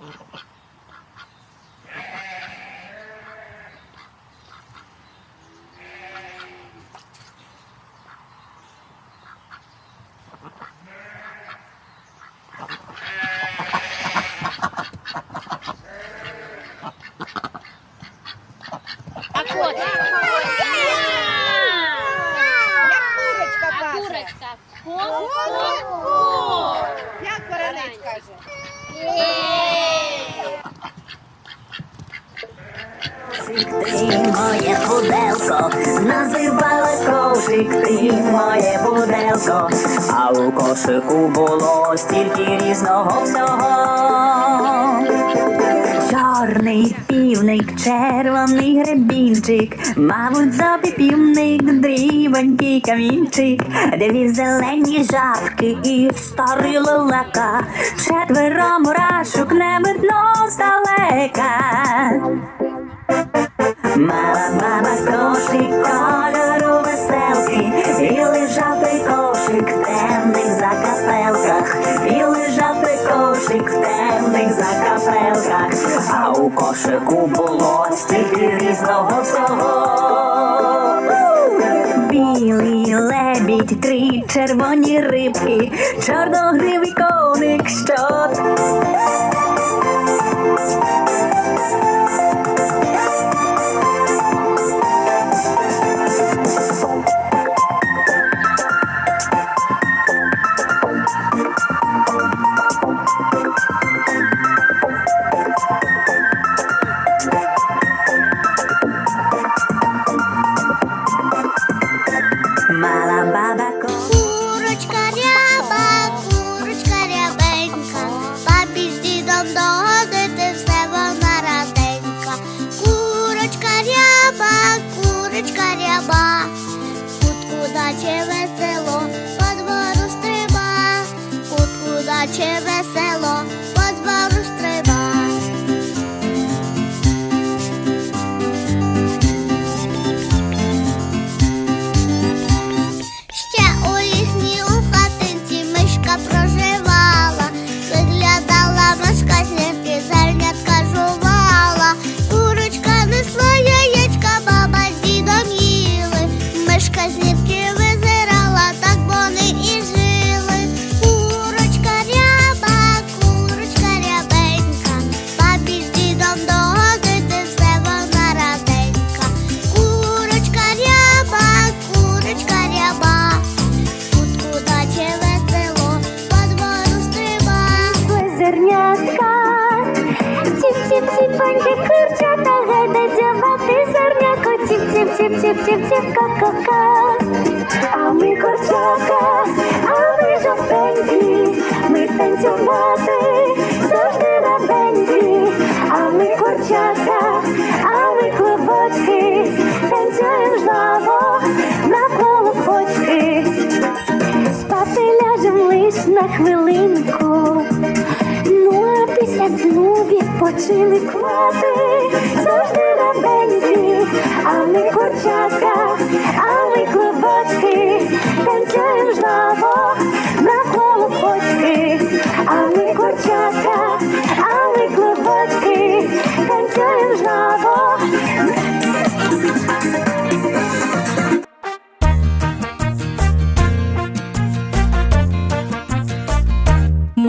Oh, Ти моє пуделко, називали кошик, ти моє пуделко, а у кошику було стільки різного всього. Чорний півник, червоний гребінчик, мабуть, запіпівник, дрібонький камінчик, дві зелені жабки і старий лелека, четверо мурашок не видно здалека. Мала баба кошик кольору веселки, і лежав той кошик в темних закапелках, і лежав той кошик в темних закапелках, а у кошику було стільки різного всього. Білий лебідь, три червоні рибки, чорногривий коник, що Курочка ряба, курочка рябенька, бабі з дідом догодити все вона раденька. Курочка ряба, курочка ряба, весело, по двору стриба, кутку даче мишка зірки, зернятко, ціп-ціп-ціп-ціп-ціп-ціп, ка-ка-ка. А ми курчата, а ми жовтенькі, ми танцювати завжди раденькі. А ми курчата, а ми клубочки, танцюємо жваво навколо почки. Спати ляжем лиш на хвилинку. Ну а після сну відпочинкувати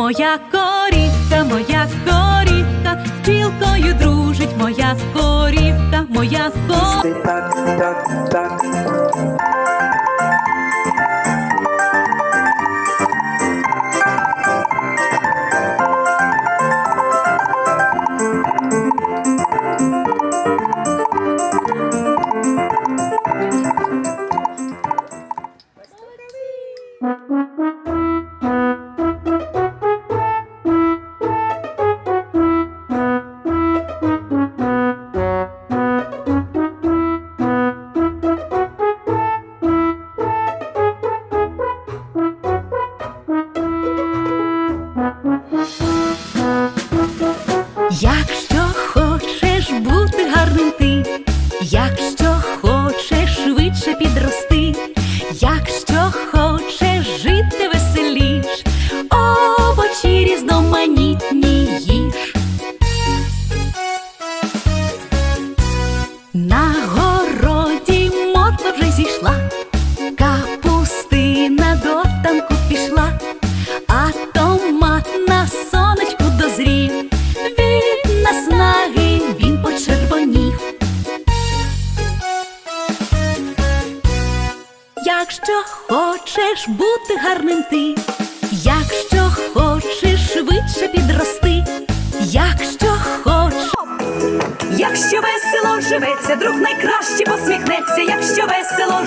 Моя корівка, моя корівка, з пчілкою дружить, моя корівка, моя корівка. так, так, так. Можеш бути гарним ти, якщо хочеш швидше підрости, якщо хочеш. Якщо весело живеться, друг найкраще посміхнеться, якщо весело